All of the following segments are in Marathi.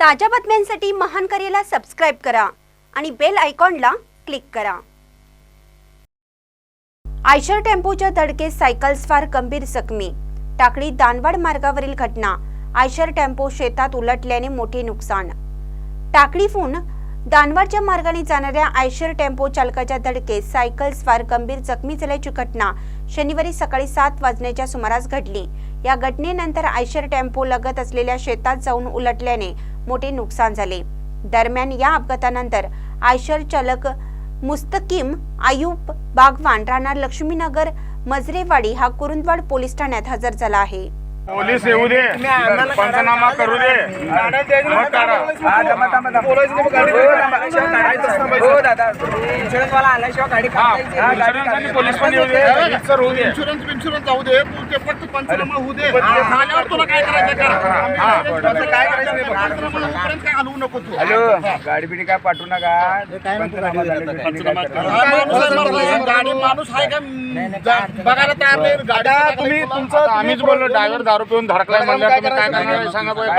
ताज्या बातम्यांसाठी महान करेला सबस्क्राईब करा आणि बेल आयकॉनला क्लिक करा. आयशर टेम्पोच्या धडकेत सायकलस्वार गंभीर जखमी. टाकळी दानवाड मार्गावरील घटना. आयशर टेम्पो शेतात उलटल्याने मोठे नुकसान. टाकळीहून दानवाडच्या मार्गाने जाणाऱ्या आयशर टेम्पो चालकाच्या धडकेत सायकल स्वार गंभीर जखमी झाल्याची घटना शनिवारी सकाळी सात वाजण्याच्या सुमारास घडली. या घटनेनंतर आयशर टेम्पो लगत असलेल्या शेतात जाऊन उलटल्याने मोठे नुकसान झाले. दरम्यान या अपघातानंतर आयशर चालक मुस्तकीम आयुब बागवान राहणार लक्ष्मीनगर मजरेवाडी हा कुरुंदवाड पोलीस ठाण्यात हजर झाला आहे. पोलीस येऊ दे पंचनामा करू दे मग काढा हो दादा. इन्शुरन्स वाला आल्याशिवाय गाडी हा काढता येत नाही. इन्शुरन्स आणि पोलीस पण येऊ दे रजिस्टर होऊ दे इन्शुरन्स इन्शुरन्स जाऊ दे. तू ते फक्त पंचनामा होऊ दे. झाल्यावर तुला काय करायचं? कर. हा. तुला काय करायचं नाही. पंचनामा होईपर्यंत काय हलवू नको तू. हॅलो गाडी बिडी काय पाठवू नका. तुम्ही काय करा. माणूस आहे मला. गाडी माणूस आहे का? जा- बघायला तयार नाही. गाडी तुम्ही आता आम्हीच बोललो ड्रायव्हर दारू पिऊन धडकलाय म्हणल्यावर तुम्ही काय करणार? सांगा बरं.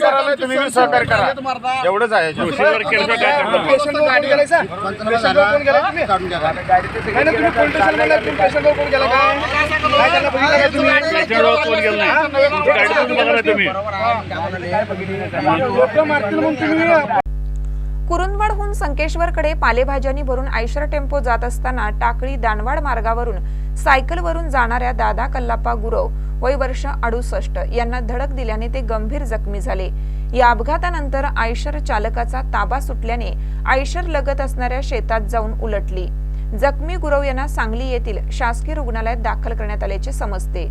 झालं तुम्ही सहकार्य करा. एवढंच आहे तुम्ही? कुरुंदवाडहून संकेश्वरकडे पालेभाज्यांनी भरून आयशर टेम्पो जात असताना टाकळी दानवाड मार्गावरून सायकलवरून जाणाऱ्या दादा कल्लाप्पा गुरव वय वर्ष अडुसष्ट. यांना धडक दिल्याने ते गंभीर जखमी झाले. या अपघातानंतर आयशर चालकाचा ताबा सुटल्याने आयशर लगत असणाऱ्या शेतात जाऊन उलटली. जखमी गुरव यांना सांगली येथील शासकीय रुग्णालयात दाखल करण्यात आल्याचे समजते.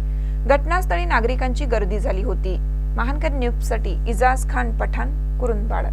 घटनास्थळी नागरिकांची गर्दी झाली होती. महानकर न्यूजसाठी इजाज खान पठाण कुरुंदवाड.